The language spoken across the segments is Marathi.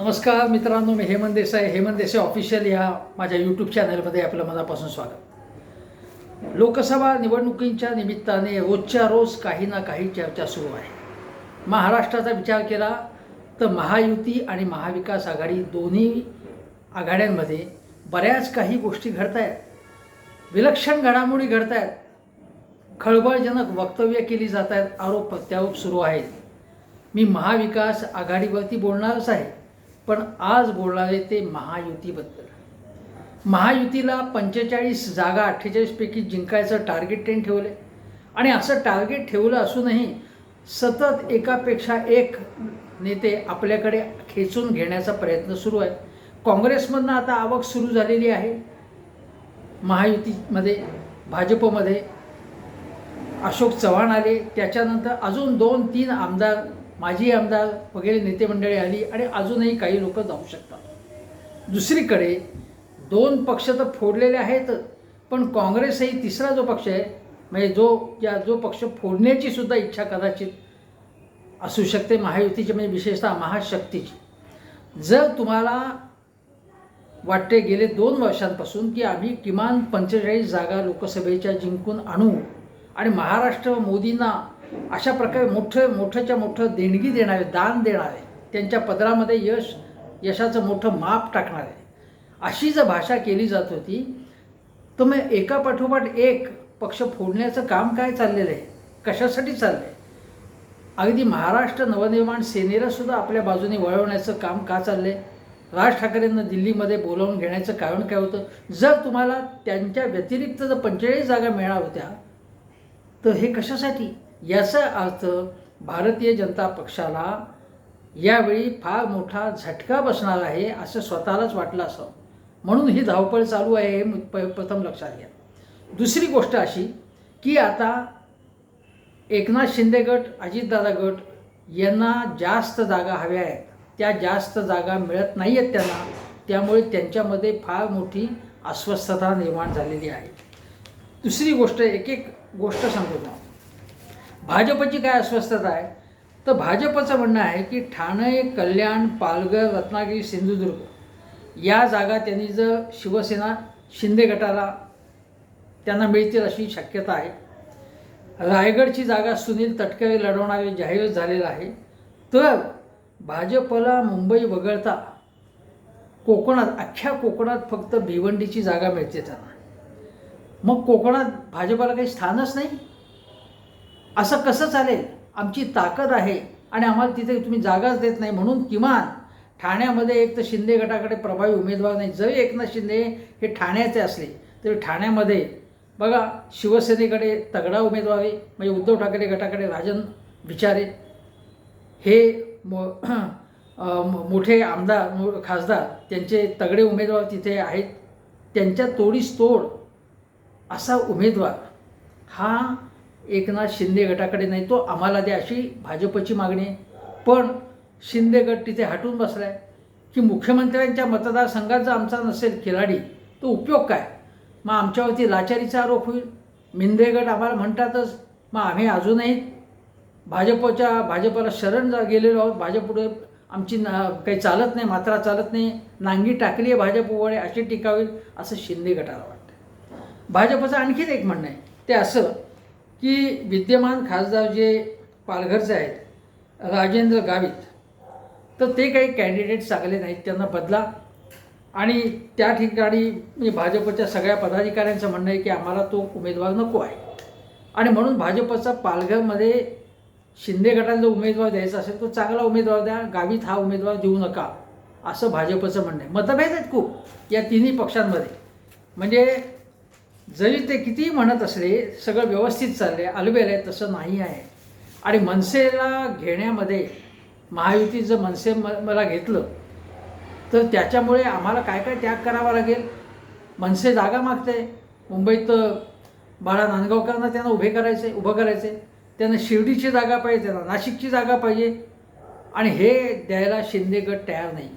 नमस्कार मित्रांनो मी हेमंत देसाई. हेमंत देसाई ऑफिशियल या माझ्या यूट्यूब चॅनलमध्ये आपलं मनापासून स्वागत. लोकसभा निवडणुकींच्या निमित्ताने रोजच्या रोज काही ना काही चर्चा सुरू आहे. महाराष्ट्राचा विचार केला तर महायुती आणि महाविकास आघाडी दोन्ही आघाड्यांमध्ये बऱ्याच काही गोष्टी घडत आहेत विलक्षण घडामोडी घडत आहेत खळबळजनक वक्तव्य केली जात आहेत आरोप प्रत्यारोप सुरू आहेत. मी महाविकास आघाडीवरती बोलणारच आहे. पण आज बोलणार आहे ते महायुतीबद्दल. महायुतीला पंचेचाळीस जागा अठ्ठेचाळीसपैकी जिंकायचं टार्गेट त्यांनी ठेवलं आहे आणि असं टार्गेट ठेवलं असूनही सतत एकापेक्षा एक नेते आपल्याकडे खेचून घेण्याचा प्रयत्न सुरू आहे. काँग्रेसमधनं आता आवक सुरू झालेली आहे. महायुतीमध्ये भाजपमध्ये अशोक चव्हाण आले. त्याच्यानंतर अजून दोन तीन आमदार माजी आमदार वगैरे नेते मंडळी आली आणि अजूनही काही लोक जाऊ शकतात. दुसरीकडे दोन पक्ष तर फोडलेले आहेत पण काँग्रेसही तिसरा जो पक्ष आहे म्हणजे जो या जो पक्ष फोडण्याची सुद्धा इच्छा कदाचित असू शकते महायुतीची म्हणजे विशेषतः महाशक्तीची. जर तुम्हाला वाटते गेले दोन वर्षांपासून की आम्ही किमान पंचेचाळीस जागा लोकसभेच्या जिंकून आणू आणि महाराष्ट्र मोदींना अशा प्रकारे मोठं मोठ्याच्या मोठं देणगी देणारे दान देणारे त्यांच्या पदरामध्ये यश यशाचं मोठं माप टाकणारे. अशी जर भाषा केली जात होती. तर मग एका पाठोपाठ एक पक्ष फोडण्याचं काम काय चाललेलं आहे? कशासाठी चाललं आहे अगदी महाराष्ट्र नवनिर्माण सेनेलासुद्धा आपल्या बाजूने वळवण्याचं काम का चाललं आहे राज ठाकरेंना दिल्लीमध्ये बोलावून घेण्याचं कारण काय होतं? जर तुम्हाला त्यांच्या व्यतिरिक्त जर पंचेचाळीस जागा मिळणार होत्या तर हे कशासाठी? याचा अर्थ भारतीय जनता पक्षाला यावेळी फार मोठा झटका बसणार आहे असं स्वतःलाच वाटलं असं. म्हणून ही धावपळ चालू आहे हे प प्रथम लक्षात घ्या. दुसरी गोष्ट अशी की आता एकनाथ शिंदे गट अजितदादा गट यांना जास्त जागा हव्या आहेत. त्या जास्त जागा मिळत नाही आहेत त्यांना. त्यामुळे त्यांच्यामध्ये फार मोठी अस्वस्थता निर्माण झालेली आहे. दुसरी गोष्ट एक एक गोष्ट सांगतो ना भाजपची काय अस्वस्थता आहे? तर भाजपचं म्हणणं आहे की ठाणे कल्याण पालघर रत्नागिरी सिंधुदुर्ग या जागा त्यांनी जर शिवसेना शिंदे गटाला त्यांना मिळतील अशी शक्यता आहे. रायगडची जागा सुनील तटकरे लढवणारे जाहीर झालेलं आहे. तर भाजपला मुंबई वगळता कोकणात अख्ख्या कोकणात फक्त भिवंडीची जागा मिळते त्यांना. मग कोकणात भाजपाला काही स्थानच नाही? असं कसं चालेल? आमची ताकद आहे आणि आम्हाला तिथे तुम्ही जागाच देत नाही म्हणून किमान ठाण्यामध्ये एक तर शिंदे गटाकडे प्रभावी उमेदवार नाही. जरी एकनाथ शिंदे हे ठाण्याचे असले तरी ठाण्यामध्ये बघा शिवसेनेकडे तगडा उमेदवार आहे. म्हणजे उद्धव ठाकरे गटाकडे राजन विचारे हे मो मोठे आमदार मो खासदार त्यांचे तगडे उमेदवार तिथे आहेत. त्यांच्या तोडीस तोड असा उमेदवार हा एकनाथ शिंदे गटाकडे नाही तो आम्हाला द्या अशी भाजपची मागणी आहे. पण शिंदे गट तिथे हटून बसला आहे की मुख्यमंत्र्यांच्या मतदारसंघात जर आमचा नसेल खिलाडी तो उपयोग काय? मग आमच्यावरती लाचारीचा आरोप होईल. मिंदे गट आम्हाला म्हणतातच मग आम्ही अजूनही भाजपच्या भाजपला शरण जा गेलेलो आहोत. भाजपपुढे आमची ना काही चालत नाही मात्रा चालत नाही. नांगी टाकली आहे भाजपवर अशी टीका होईल असं शिंदे गटाला वाटतं भाजपचं आणखीन एक म्हणणं आहे. ते असं की विद्यमान खासदार जे पालघरचे आहेत राजेंद्र गावित तर ते काही कॅन्डिडेट चांगले नाहीत त्यांना बदला. आणि त्या ठिकाणी मी भाजपच्या सगळ्या पदाधिकाऱ्यांचं म्हणणं आहे की आम्हाला तो उमेदवार नको आहे. आणि म्हणून भाजपचा पालघरमध्ये शिंदे गटाला जो उमेदवार द्यायचा असेल तो चांगला उमेदवार द्या गावित हा उमेदवार देऊ नका असं भाजपचं म्हणणं आहे. मतभेद आहेत खूप या तिन्ही पक्षांमध्ये. म्हणजे जरी ते कितीही म्हणत असले सगळं व्यवस्थित चालले अलबेल आहे तसं नाही आहे. आणि मनसेला घेण्यामध्ये महायुती जर मनसे म मला घेतलं तर त्याच्यामुळे आम्हाला काय काय त्याग करावा लागेल? मनसे जागा मागते मुंबईत बाळा नांदगावकरांना त्यांना उभे करायचे उभं करायचे. त्यांना शिर्डीची जागा पाहिजे त्यांना नाशिकची जागा पाहिजे. आणि हे द्यायला शिंदे गट तयार नाही.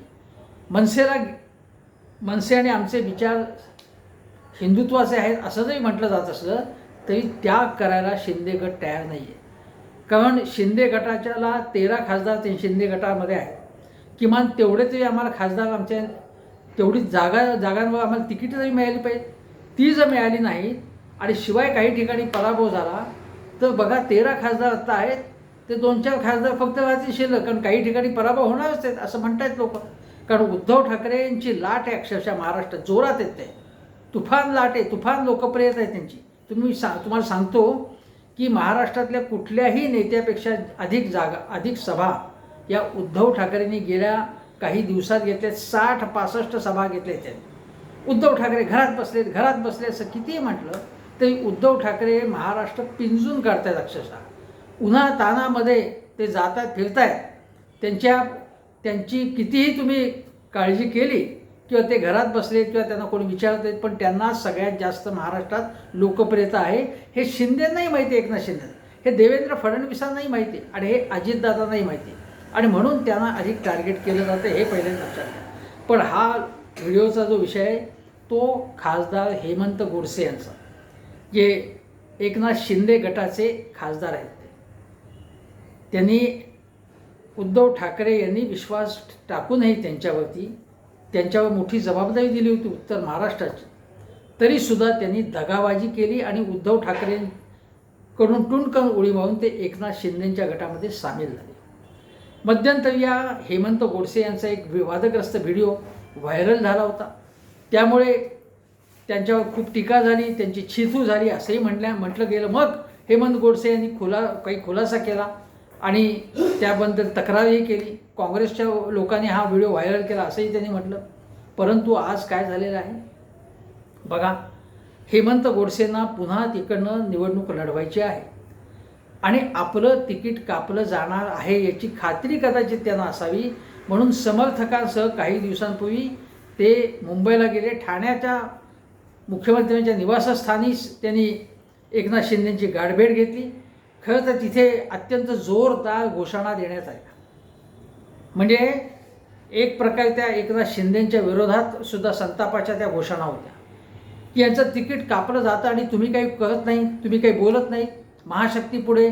मनसेला मनसे आणि आमचे विचार हिंदुत्वाचे आहेत असं जरी म्हटलं जात असलं तरी त्याग करायला शिंदे गट तयार नाही आहे कारण शिंदे गटाच्याला तेरा खासदार ते शिंदे गटामध्ये आहेत. किमान तेवढे तरी आम्हाला खासदार आमच्या तेवढी जागा जागांवर आम्हाला तिकीटं जरी मिळाली पाहिजे ती जर मिळाली नाही आणि शिवाय काही ठिकाणी पराभव झाला तर बघा तेरा खासदार आता आहेत. ते दोन चार खासदार फक्त राहतील शिल्लक कारण काही ठिकाणी पराभव होणारच आहेत असं म्हणतायत लोक. कारण उद्धव ठाकरे यांची लाट आहे अक्षरशः महाराष्ट्रात जोरात येते. तुफान लाट आहे तुफान लोकप्रियता आहे त्यांची. तुम्ही सा तुम्हाला सांगतो की महाराष्ट्रातल्या कुठल्याही नेत्यापेक्षा अधिक जागा अधिक सभा या उद्धव ठाकरेंनी गेल्या काही दिवसात घेतल्यात साठ पासष्ट सभा घेतल्या त्यांनी उद्धव ठाकरे घरात बसलेत घरात बसले असं कितीही म्हटलं तरी उद्धव ठाकरे महाराष्ट्र पिंजून काढतायत अक्षरशः. उन्हा तानामध्ये ते जातात फिरतायत. त्यांच्या त्यांची कितीही तुम्ही काळजी केली किंवा ते घरात बसले किंवा त्यांना कोणी विचारत आहेत पण त्यांना सगळ्यात जास्त महाराष्ट्रात लोकप्रियता आहे. हे शिंदेनाही माहिती आहे एकनाथ शिंदे. हे देवेंद्र फडणवीसांनाही माहिती आहे आणि हे अजितदादांनाही माहिती आहे. आणि म्हणून त्यांना अधिक टार्गेट केलं जातं हे पहिले लक्षात घ्या. पण हा व्हिडिओचा जो विषय आहे तो खासदार हेमंत गोडसे यांचा. जे एकनाथ शिंदे गटाचे खासदार आहेत ते. त्यांनी उद्धव ठाकरे यांनी विश्वास टाकूनही त्यांच्यावरती त्यांच्यावर मोठी जबाबदारी दिली होती उत्तर महाराष्ट्राची. तरीसुद्धा त्यांनी दगाबाजी केली आणि उद्धव ठाकरेंकडून टुणकन उडी मारून ते एकनाथ शिंदेंच्या गटामध्ये सामील झाले. मध्यंतरी या हेमंत गोडसे यांचा एक विवादग्रस्त व्हिडिओ व्हायरल झाला होता. त्यामुळे त्यांच्यावर खूप टीका झाली त्यांची छिथू झाली असंही म्हटल्या म्हटलं गेलं. मग हेमंत गोडसे यांनी खुला काही खुलासा केला. आणि त्याबद्दल तक्रारही केली. काँग्रेसच्या लोकांनी हा व्हिडिओ व्हायरल केला असंही त्यांनी म्हटलं. परंतु आज काय झालेलं आहे? बघा हेमंत गोडसेंना पुन्हा तिकडनं निवडणूक लढवायची आहे. आणि आपलं तिकीट कापलं जाणार आहे याची खात्री कदाचित त्यांना असावी. म्हणून समर्थकांसह काही दिवसांपूर्वी ते मुंबईला गेले. ठाण्याच्या मुख्यमंत्र्यांच्या निवासस्थानी त्यांनी एकनाथ शिंदेंची गाठभेट घेतली. खरं तर तिथे अत्यंत जोरदार घोषणा देण्यात आल्या. म्हणजे एक प्रकारे त्या एकदा शिंदेंच्या विरोधात सुद्धा संतापाच्या त्या घोषणा होत्या. की यांचं तिकीट कापलं जातं आणि तुम्ही काही करत नाही तुम्ही काही बोलत नाही महाशक्तीपुढे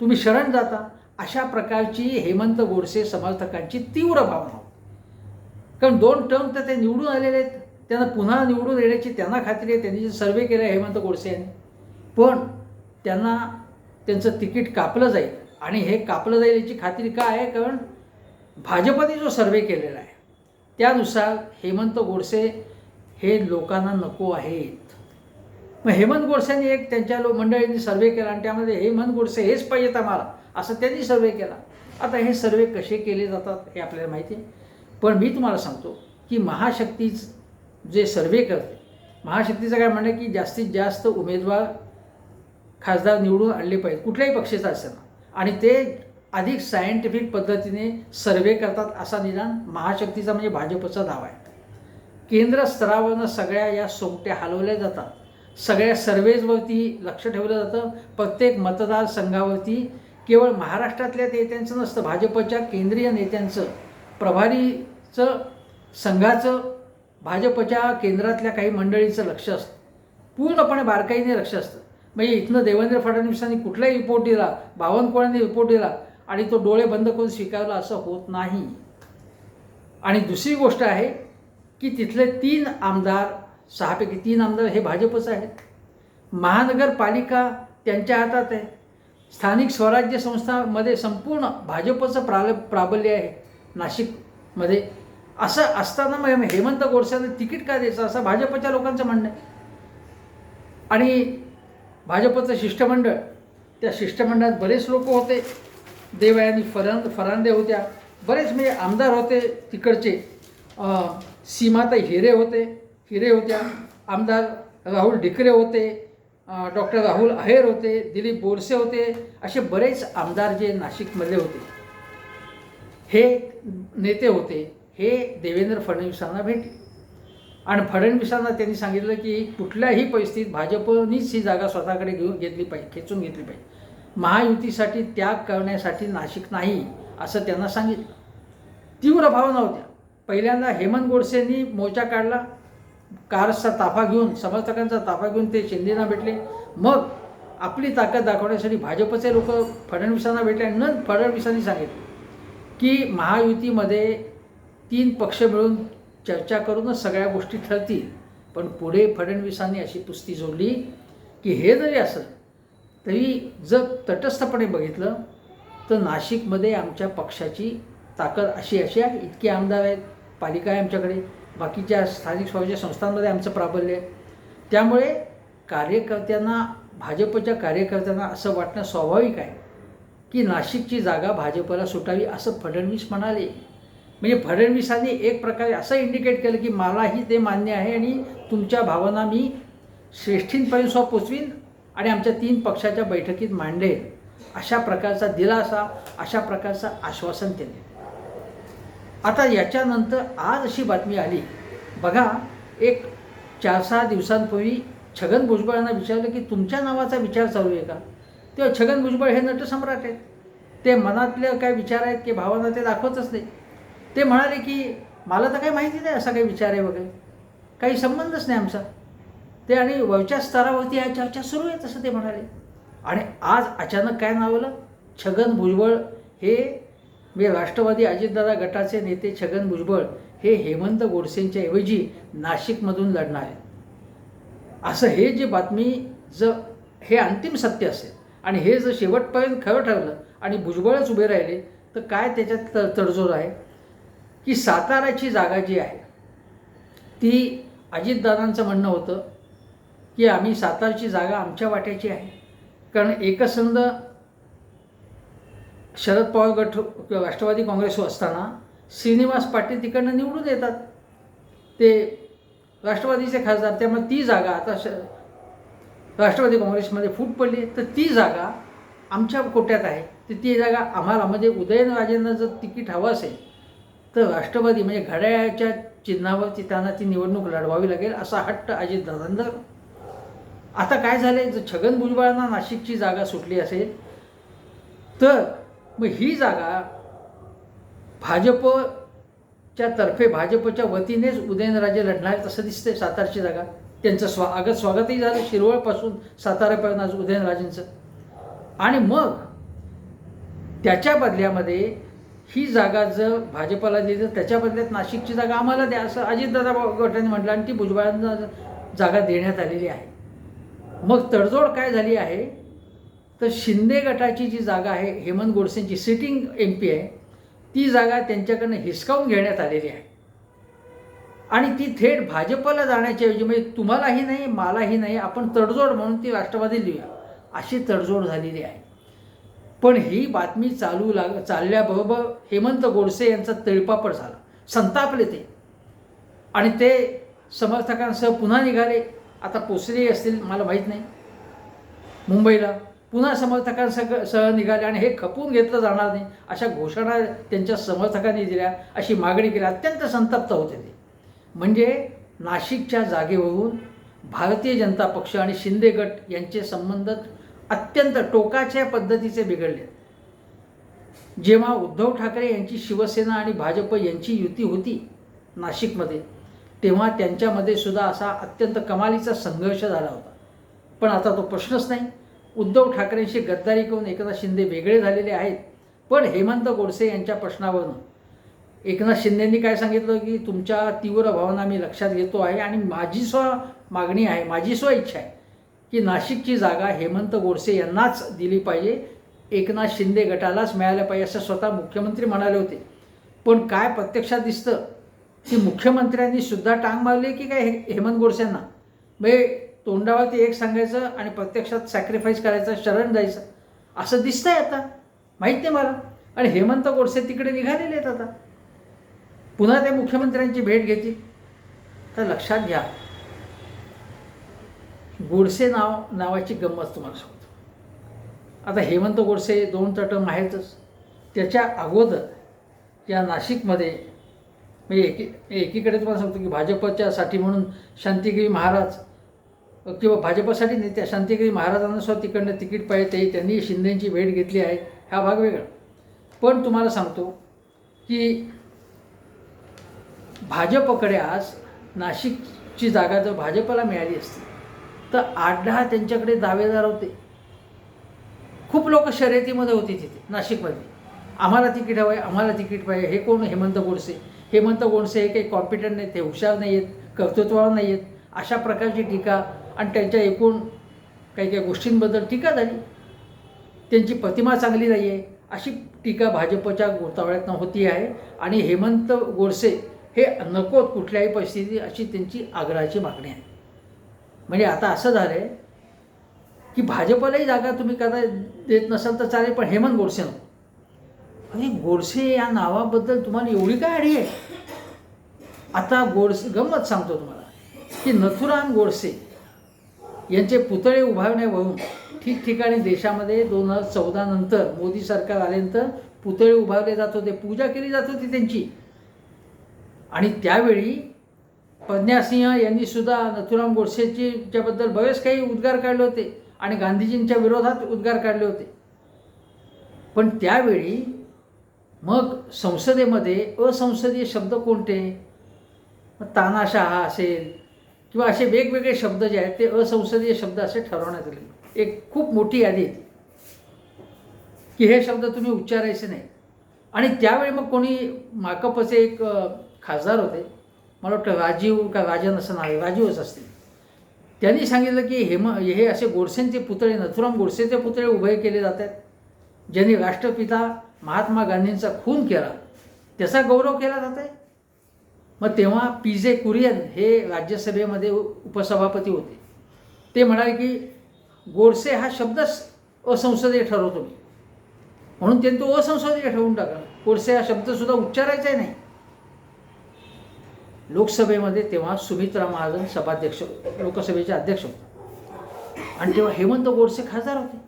तुम्ही शरण जाता अशा प्रकारची हेमंत गोडसे समर्थकांची तीव्र भावना होती. कारण दोन टर्म तर ते निवडून आलेले आहेत. त्यांना पुन्हा निवडून येण्याची त्यांना खात्री आहे. त्यांनी जे सर्वे केले हेमंत गोडसे यांनी. पण त्यांना त्यांचं तिकीट कापलं जाईल. आणि हे कापलं जाईल याची खात्री का आहे? कारण भाजपने जो सर्वे केलेला आहे त्यानुसार हेमंत गोडसे हे लोकांना नको आहेत. मग हेमंत गोडसेंनी एक त्यांच्या लो मंडळींनी सर्वे केला आणि त्यामध्ये हेमंत गोडसे हेच पाहिजेत आम्हाला असं त्यांनी सर्वे केला. आता हे सर्वे कसे केले जातात हे आपल्याला माहिती आहे. पण मी तुम्हाला सांगतो की महाशक्ती जे सर्वे करते महाशक्तीचं काय म्हणणं की जास्तीत जास्त उमेदवार खासदार निवडून आणले पाहिजेत कुठल्याही पक्षाचा असताना आणि ते अधिक सायंटिफिक पद्धतीने सर्वे करतात असा निदान महाशक्तीचा म्हणजे भाजपचा दावा आहे. केंद्र स्तरावरनं सगळ्या या सोमट्या हलवल्या जातात. सगळ्या सर्वेजवरती लक्ष ठेवलं जातं. प्रत्येक मतदारसंघावरती केवळ महाराष्ट्रातल्या नेत्यांचं नसतं भाजपच्या केंद्रीय नेत्यांचं प्रभारीचं संघाचं भाजपच्या केंद्रातल्या काही मंडळीचं लक्ष असतं. पूर्णपणे बारकाईने लक्ष असतं. म्हणजे इथनं देवेंद्र फडणवीसांनी कुठलाही रिपोर्ट दिला बावनकुळ्यांनी रिपोर्ट दिला आणि तो डोळे बंद करून स्वीकारला असं होत नाही. आणि दुसरी गोष्ट आहे की तिथले तीन आमदार सहापैकी तीन आमदार हे भाजपच आहेत. महानगरपालिका त्यांच्या हातात आहे. स्थानिक स्वराज्य संस्थामध्ये संपूर्ण भाजपचं प्राल प्राबल्य आहे नाशिकमध्ये. असं असताना मग हेमंत गोडसेंना तिकीट का द्यायचं? असं भाजपच्या लोकांचं म्हणणं आहे. आणि भाजपचं शिष्टमंडळ. त्या शिष्टमंडळात बरेच लोक होते. देवयानी फरां फरांदे होत्या. बरेच म्हणजे आमदार होते तिकडचे. सीमाताई हिरे होते हिरे होत्या. आमदार राहुल ढिकरे होते. डॉक्टर राहुल अहेर होते दिलीप बोरसे होते. असे बरेच आमदार जे नाशिकमधले होते. हे नेते होते. हे देवेंद्र फडणवीसांना भेटले. आणि फडणवीसांना त्यांनी सांगितलं की कुठल्याही परिस्थितीत भाजपनीच ही जागा स्वतःकडे घेऊन घेतली पाहिजे खेचून घेतली पाहिजे. महायुतीसाठी त्याग करण्यासाठी नाशिक नाही असं त्यांना सांगितलं. तीव्र भावना होत्या. पहिल्यांदा हेमंत गोडसेंनी मोर्चा काढला. कारचा ताफा घेऊन समर्थकांचा ताफा घेऊन ते शिंदेना भेटले. मग आपली ताकद दाखवण्यासाठी भाजपचे लोक फडणवीसांना भेटले आणि न फडणवीसांनी सांगितलं की महायुतीमध्ये तीन पक्ष मिळून चर्चा करूनच सगळ्या गोष्टी ठरतील. पण पुढे फडणवीसांनी अशी पुस्ती जोडली की हे जरी असलं तरी जर तटस्थपणे बघितलं तर नाशिकमध्ये आमच्या पक्षाची ताकद अशी अशी आहे इतके आमदार आहेत पालिका आहे आमच्याकडे बाकीच्या स्थानिक स्वराज्य संस्थांमध्ये आमचं प्राबल्य आहे. त्यामुळे कार्यकर्त्यांना भाजपच्या कार्यकर्त्यांना असं वाटणं स्वाभाविक आहे की नाशिकची जागा भाजपला सुटावी असं फडणवीस म्हणाले. म्हणजे फडणवीसांनी एक प्रकारे असं इंडिकेट केलं की मलाही ते मान्य आहे आणि तुमच्या भावना मी श्रेष्ठींपर्यंत पोचवीन आणि आमच्या तीन पक्षाच्या बैठकीत मांडेन. अशा प्रकारचा दिलासा अशा प्रकारचं आश्वासन केले आता याच्यानंतर आज अशी बातमी आली. बघा एक चार सहा दिवसांपूर्वी छगन भुजबळांना विचारलं की तुमच्या नावाचा विचार चालू आहे का? तेव्हा छगन भुजबळ हे नटसम्राट आहेत. ते मनातले काय विचार आहेत की भावना ते दाखवतच नाही. ते म्हणाले की मला तर काही माहिती नाही असा काही विचार आहे वगैरे. काही संबंधच नाही आमचा. ते आणि वयच्या स्तरावरती ह्या चर्चा सुरू आहे तसं ते म्हणाले. आणि आज अचानक काय नावलं छगन भुजबळ हे म्हणजे राष्ट्रवादी अजितदादा गटाचे नेते छगन भुजबळ हे हेमंत गोडसेंच्या ऐवजी नाशिकमधून लढणार आहेत. असं हे जे बातमी ज हे अंतिम सत्य असेल आणि हे जर शेवटपर्यंत खरं ठरलं आणि भुजबळच उभे राहिले तर काय त्याच्यात त तडजोड आहे? की साताराची जागा जी आहे ती अजितदादांचं म्हणणं होतं की आम्ही सातारची जागा आमच्या वाट्याची आहे. कारण एकसंध शरद पवार गट किंवा राष्ट्रवादी काँग्रेस असताना श्रीनिवास पाटील तिकडनं निवडून येतात. ते राष्ट्रवादीचे खासदार त्यामुळे ती जागा आता श राष्ट्रवादी काँग्रेसमध्ये फूट पडली तर ती जागा आमच्या कोट्यात आहे. तर ती जागा आम्हाला म्हणजे उदयनराजेंना जर तिकीट हवं असेल तर राष्ट्रवादी म्हणजे घड्याळाच्या चिन्हावरती त्यांना ती निवडणूक लढवावी लागेल असा हट्ट अजितदादांना. आता काय झालं जर छगन भुजबळांना नाशिकची जागा सुटली असेल तर मग ही जागा भाजपच्या तर्फे भाजपच्या वतीनेच उदयनराजे लढणार आहेत असं दिसतंय सातारची जागा. त्यांचं स्वागत स्वागतही झालं शिरवळपासून सातारापर्यंत आज उदयनराजेंचं. आणि मग त्याच्या बदल्यामध्ये ही जागा जर भाजपला दिली तर त्याच्या बदल्यात नाशिकची जागा आम्हाला द्या असं अजितदादा गटाने म्हटलं आणि ती भुजबळांना जागा देण्यात आलेली आहे. मग तडजोड काय झाली आहे? तर शिंदे गटाची जी जागा आहे हेमंत गोडसेंची सिटिंग एम पी आहे ती जागा त्यांच्याकडनं हिसकावून घेण्यात आलेली आहे. आणि ती थेट भाजपला जाण्याच्या ऐवजी म्हणजे तुम्हालाही नाही मलाही नाही आपण तडजोड म्हणून ती राष्ट्रवादी लिहूया. अशी तडजोड झालेली आहे. पण ही बातमी चालू लाग चालल्याबरोबर हेमंत गोडसे यांचा तळपापड झाला. संतापले ते. आणि ते समर्थकांसह पुन्हा निघाले. आता पोचले असतील मला माहीत नाही. मुंबईला पुन्हा समर्थकांसह सह निघाले आणि हे खपून घेतलं जाणार नाही अशा घोषणा त्यांच्या समर्थकांनी दिल्या अशी मागणी केली. अत्यंत संतप्त होते ते. म्हणजे नाशिकच्या जागेवरून भारतीय जनता पक्ष आणि शिंदे गट यांचे संबंध अत्यंत टोकाच्या पद्धतीचे बिघडले. जेव्हा उद्धव ठाकरे यांची शिवसेना आणि भाजप यांची युती होती नाशिकमध्ये तेव्हा त्यांच्यामध्ये सुद्धा असा अत्यंत कमालीचा संघर्ष झाला होता. पण आता तो प्रश्नच नाही. उद्धव ठाकरेंशी गद्दारी करून एकनाथ शिंदे वेगळे झालेले आहेत. पण हेमंत गोडसे यांच्या प्रश्नावरून एकनाथ शिंदेंनी काय सांगितलं की तुमच्या तीव्र भावना मी लक्षात घेतो आहे आणि माझी स्व मागणी आहे माझी स्व इच्छा आहे. की नाशिकची जागा हेमंत गोडसे यांनाच दिली पाहिजे. एकनाथ शिंदे गटालाच मिळालं पाहिजे असं स्वतः मुख्यमंत्री म्हणाले होते. पण काय प्रत्यक्षात दिसतं? की मुख्यमंत्र्यांनी सुद्धा टांग मारली की काय हे हेमंत गोडसेंना? म्हणजे तोंडावरती एक सांगायचं आणि प्रत्यक्षात सॅक्रिफाईस करायचं शरण जायचं असं दिसतंय आता. माहीत नाही मला. आणि हेमंत गोडसे तिकडे निघालेले आहेत आता. पुन्हा ते मुख्यमंत्र्यांची भेट घेतील. तर लक्षात घ्या. गोडसे नाव नावाची गंमत तुम्हाला सांगतो. आता हेमंत गोडसे दोन टर्म आहेतच त्याच्या अगोदर या नाशिकमध्ये मी एकी एकीकडे तुम्हाला सांगतो की भाजपच्यासाठी म्हणून शांतिगिरी महाराज किंवा भाजपसाठी नाही त्या शांतिगिरी महाराजांना सुद्धा तिकडनं तिकीट पाहिजे त्यांनी शिंदेची भेट घेतली आहे हा भाग वेगळा. पण तुम्हाला सांगतो की भाजपकडे आज नाशिकची जागा जर भाजपला मिळाली असती तर आठ दहा त्यांच्याकडे दावेदार होते. खूप लोक शर्यतीमध्ये होते तिथे नाशिकमध्ये. आम्हाला तिकीट हवं आहे आम्हाला तिकीट पाहिजे. हे कोण? हेमंत गोडसे. हेमंत गोडसे हे काही कॉम्पिटंट नाहीत ते हुशार नाही आहेत कर्तृत्वावर नाही आहेत अशा प्रकारची टीका आणि त्यांच्या एकूण काही काही गोष्टींबद्दल टीका झाली. त्यांची प्रतिमा चांगली नाही आहे. अशी टीका भाजपच्या गोतावळ्यातनं होती आहे. आणि हेमंत गोडसे हे नकोत कुठल्याही परिस्थिती अशी त्यांची आग्रहाची मागणी आहे. म्हणजे आता असं झालं आहे की भाजपलाही जागा तुम्ही कदा देत नसाल तर चालेल पण हेमंत गोडसे नको. आणि गोडसे या नावाबद्दल तुम्हाला एवढी काय आढी आहे? आता गोडसे गंमत सांगतो तुम्हाला की नथुराम गोडसे यांचे पुतळे उभारण्यावरून ठिकठिकाणी देशामध्ये दोन हजार चौदा नंतर मोदी सरकार आल्यानंतर पुतळे उभारले जात होते पूजा केली जात होती त्यांची. आणि त्यावेळी प्रज्ञासिंह यांनी सुद्धा नथुराम गोडसेची बरेच काही उद्गार काढले होते आणि गांधीजींच्या विरोधात उद्गार काढले होते. पण त्यावेळी मग संसदेमध्ये असंसदीय शब्द कोणते? मग तानाशाह असेल किंवा असे वेगवेगळे शब्द जे आहेत ते असंसदीय शब्द असे ठरवण्यात आले. एक खूप मोठी यादी आहे की हे शब्द तुम्ही उच्चारायचे नाही. आणि त्यावेळी मग कोणी माकपचे एक खासदार होते मला वाटतं राजीव का राजन असं नाव आहे राजीवच असतील. त्यांनी सांगितलं की हेम हे असे गोडसेंचे पुतळे नथुराम गोडसेचे पुतळे उभे केले जात आहेत ज्यांनी राष्ट्रपिता महात्मा गांधींचा खून केला त्याचा गौरव केला जात आहे मग तेव्हा पी जे कुरियन हे राज्यसभेमध्ये उपसभापती होते. ते म्हणाले की गोडसे हा शब्दच असंसदीय ठरवतो मी. म्हणून त्यांनी तो असंसदीय ठरवून टाकला. गोडसे हा शब्दसुद्धा उच्चारायचाही नाही. लोकसभेमध्ये तेव्हा सुमित्रा महाजन सभाध्यक्ष लोकसभेचे अध्यक्ष होते. आणि तेव्हा हेमंत गोडसे खासदार होते.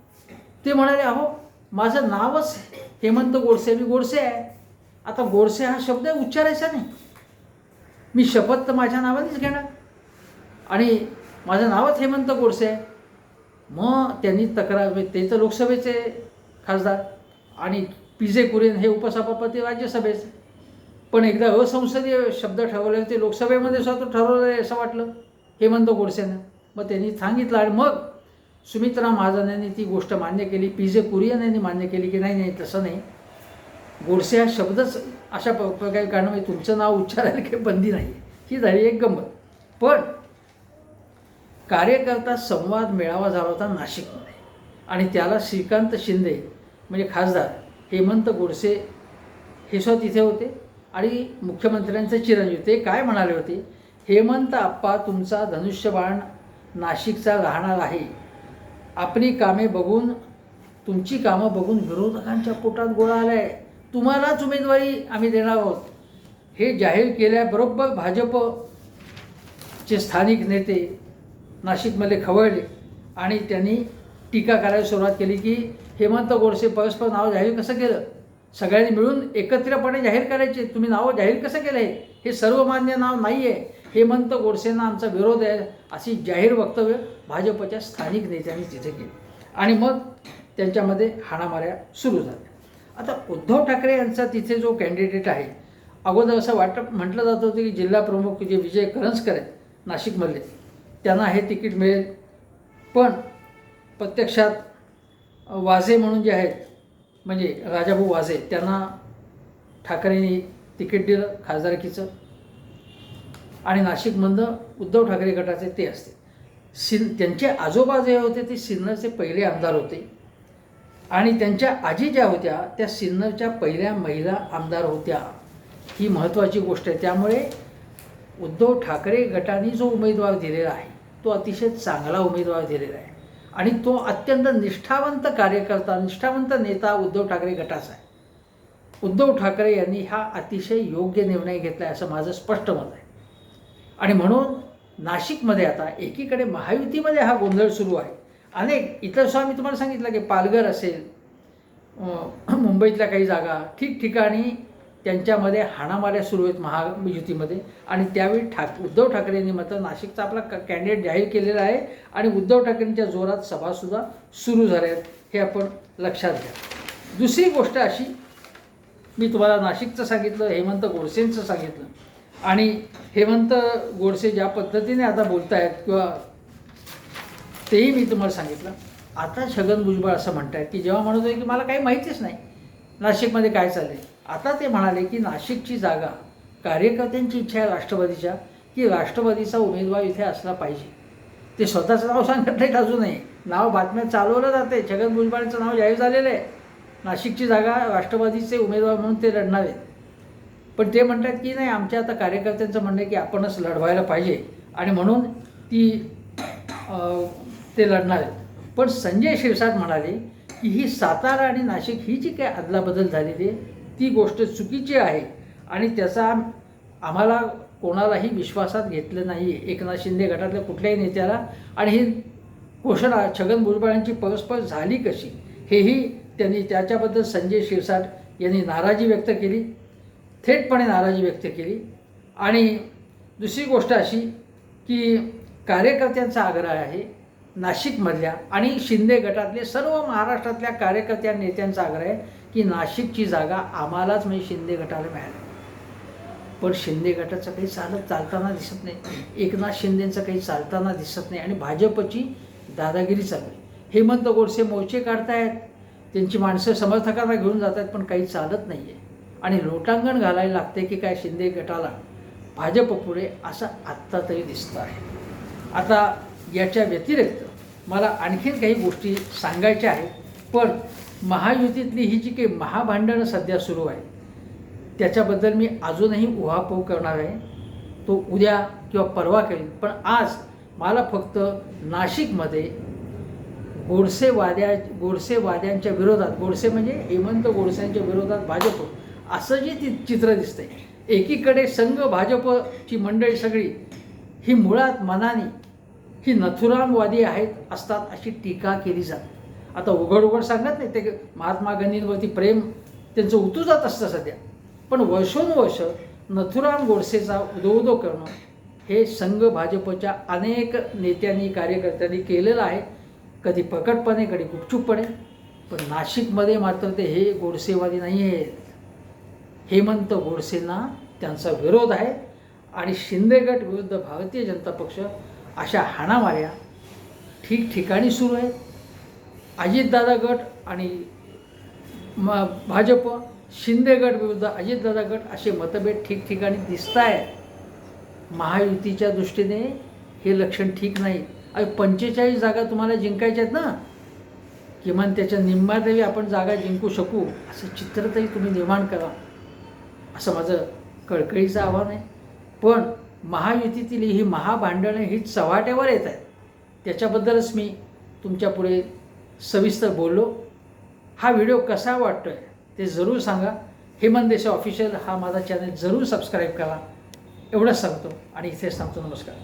ते म्हणाले अहो माझं नावच हेमंत गोडसे मी गोडसे आहे. आता गोडसे हा शब्द उच्चारायचा नाही. मी शपथ तर माझ्या नावानेच घेणार. आणि माझं नावच हेमंत गोडसे आहे. मग त्यांनी तक्रार म्हणजे ते तर लोकसभेचे खासदार आणि पी जे कुरेन हे उपसभापती राज्यसभेचे. पण एकदा असंसदीय शब्द ठरवले होते लोकसभेमध्ये स्वतः ठरवलं आहे असं वाटलं. हेमंत गोडसेनं. मग त्यांनी सांगितलं आणि मग सुमित्रा महाजन यांनी ती गोष्ट मान्य केली पी जे कुरियन यांनी मान्य केली की नाही नाही तसं नाही. गोडसे हा शब्दच अशा प- प्रकारे कारणं तुमचं नाव उच्चारायला काही बंदी नाही ही झाली एक गंमत. पण कार्यकर्ता संवाद मेळावा झाला होता नाशिकमध्ये. आणि त्याला श्रीकांत शिंदे म्हणजे खासदार हेमंत गोडसे हे स्वतः तिथे होते. आणि मुख्यमंत्र्यांचे चिरंजीव ते काय म्हणाले होते? हेमंत आप्पा तुमचा धनुष्यबाण नाशिकचा राहणार आहे. आपली कामे बघून तुमची कामं बघून विरोधकांच्या पोटात गोळा आला आहे तुम्हालाच उमेदवारी आम्ही देणार आहोत. हे जाहीर केल्याबरोबर भाजपचे स्थानिक नेते नाशिकमध्ये खवळले आणि त्यांनी टीका करायला सुरुवात केली की हेमंत गोडसे परस्पर नाव जाहीर कसं केलं? सगळ्यांनी मिळून एकत्रपणे जाहीर करायचे. तुम्ही नावं जाहीर कसं केलं आहे हे सर्वमान्य नाव नाही आहे हेमंत गोडसेंना आमचा विरोध आहे अशी जाहीर वक्तव्य भाजपच्या स्थानिक नेत्यांनी तिथे केली. आणि मग त्यांच्यामध्ये हाणामाऱ्या सुरू झाल्या. आता उद्धव ठाकरे यांचा तिथे जो कॅन्डिडेट आहे अगोदर असं वाटप म्हटलं जात होतं की जिल्हा प्रमुख जे विजय करंजकर आहेत नाशिकमधले त्यांना हे तिकीट मिळेल. पण प्रत्यक्षात वाझे म्हणून जे आहेत म्हणजे राजाभाऊ वाझे त्यांना ठाकरेंनी तिकीट दिलं खासदारकीचं. आणि नाशिकमधनं उद्धव ठाकरे गटाचे ते असते. सिन त्यांचे आजोबा जे होते ते सिन्नरचे पहिले आमदार होते. आणि त्यांच्या आजी ज्या होत्या त्या सिन्नरच्या पहिल्या महिला आमदार होत्या. ही महत्त्वाची गोष्ट आहे. त्यामुळे उद्धव ठाकरे गटाने जो उमेदवार दिलेला आहे तो अतिशय चांगला उमेदवार दिलेला आहे. आणि तो अत्यंत निष्ठावंत कार्यकर्ता निष्ठावंत नेता उद्धव ठाकरे गटाचा आहे. उद्धव ठाकरे यांनी हा अतिशय योग्य निर्णय घेतला आहे असं माझं स्पष्ट मत आहे. आणि म्हणून नाशिकमध्ये आता एकीकडे महायुतीमध्ये हा गोंधळ सुरू आहे. अनेक इतर सुद्धा मी तुम्हाला सांगितलं की पालघर असेल मुंबईतल्या काही जागा ठिकठिकाणी त्यांच्यामध्ये हाणामाऱ्या सुरू आहेत महायुतीमध्ये. आणि त्यावेळी ठाक उद्धव ठाकरे यांनी मात्र नाशिकचा आपला क कॅन्डिडेट जाहीर केलेला आहे. आणि उद्धव ठाकरेंच्या जोरात सभासुद्धा सुरू झाल्या आहेत. हे आपण लक्षात घ्या. दुसरी गोष्ट अशी मी तुम्हाला नाशिकचं सांगितलं हेमंत गोडसेंचं सांगितलं. आणि हेमंत गोडसे ज्या पद्धतीने आता बोलत आहेत किंवा तेही मी तुम्हाला सांगितलं. आता छगन भुजबळ असं म्हणत आहेत की जेव्हा म्हणत होते की मला काही माहितीच नाही. नाशिकमध्ये काय चाललं आहे आता ते म्हणाले की नाशिकची जागा कार्यकर्त्यांची इच्छा आहे राष्ट्रवादीच्या की राष्ट्रवादीचा उमेदवार इथे असला पाहिजे. ते स्वतःचं नाव सांगत नाहीत अजूनही. नाव बातम्यात चालवलं जाते छगन भुजबळांचं नाव जाहीर झालेलं आहे. नाशिकची जागा राष्ट्रवादीचे उमेदवार म्हणून ते लढणार आहेत. पण ते म्हणतात की नाही आमच्या आता कार्यकर्त्यांचं म्हणणं आहे की आपणच लढवायला पाहिजे. आणि म्हणून ती ते लढणार आहेत. पण संजय शिरसाट म्हणाले की ही सातारा आणि नाशिक ही जी काही अदलाबदल झालेली आहे ती गोष्ट चुकीची आहे आणि त्याचा आम्हाला कोणालाही विश्वासात घेतलं नाही. आहे एकनाथ शिंदे गटातल्या कुठल्याही नेत्याला. आणि ही घोषणा छगन भुजबळांची परस्पर झाली कशी? हेही त्यांनी त्याच्याबद्दल संजय शिरसाट यांनी नाराजी व्यक्त केली. थेटपणे नाराजी व्यक्त केली. आणि दुसरी गोष्ट अशी की कार्यकर्त्यांचा आग्रह आहे. नाशिकमधल्या आणि शिंदे गटातले सर्व महाराष्ट्रातल्या कार्यकर्त्या नेत्यांचा आग्रह आहे की नाशिकची जागा आम्हालाच म्हणजे शिंदे गटाला मिळाली. पण शिंदे गटाचं काही चालत चालताना दिसत नाही. एकनाथ शिंदेचं काही चालताना दिसत नाही आणि भाजपची दादागिरी चालू आहे हेमंत गोडसे मोर्चे काढतायत. त्यांची माणसं समर्थकांना घेऊन जात आहेत पण काही चालत नाही आहे आणि लोटांगण घालायला लागते की काय शिंदे गटाला भाजप पुढे असं आत्ता तरी दिसतं आहे. आता याच्या व्यतिरिक्त मला आणखीन काही गोष्टी सांगायच्या आहेत. पण महायुतीतली ही जी काही महाभांडणं सध्या सुरू आहे त्याच्याबद्दल मी अजूनही उहापोह करणार आहे. तो उद्या किंवा परवा करेन. पण आज मला फक्त नाशिकमध्ये गोडसेवाद्या गोडसेवाद्यांच्या विरोधात गोडसे म्हणजे हेमंत गोडसेंच्या विरोधात भाजप असं जे ती चित्र दिसतंय एकीकडे संघ भाजपची मंडळी सगळी ही मुळात मनाने ही नथुरामवादी आहेत असतात अशी टीका केली जाते. आता उघड उघड सांगत नाही ते महात्मा गांधींवरती प्रेम त्यांचं उतू जात असतं सध्या. पण वर्षोनुवर्ष नथुराम गोडसेचा उदो करणं हे संघ भाजपच्या अनेक नेत्यांनी कार्यकर्त्यांनी केलेलं आहे. कधी प्रकटपणे कधी गुपचूपपणे. पण नाशिकमध्ये मात्र ते हे गोडसेवादी नाही आहेत हेमंत गोडसेंना त्यांचा विरोध आहे. आणि शिंदेगट विरुद्ध भारतीय जनता पक्ष अशा हाणामाऱ्या ठिकठिकाणी सुरू आहेत अजितदादा गट आणि म भाजप शिंदे गट विरुद्ध अजितदादा गट असे मतभेद ठिकठिकाणी दिसत आहेत. महायुतीच्या दृष्टीने हे लक्षण ठीक नाही. अरे पंचेचाळीस जागा तुम्हाला जिंकायच्या आहेत ना? किमान त्याच्या निम्मादेवी आपण जागा जिंकू शकू असं चित्र तरी तुम्ही निर्माण करा. असं माझं कळकळीचं आव्हान आहे. पण महायुतीतील ही महाभांडणं ही चव्हाट्यावर येत आहेत. त्याच्याबद्दलच मी तुमच्यापुढे सविस्तर बोललो. हा व्हिडिओ कसा वाटतो आहे ते जरूर सांगा. हेमंत देसाई ऑफिशियल हा माझा चॅनल जरूर सबस्क्राईब करा. एवढंच सांगतो आणि इथेच सांगतो नमस्कार.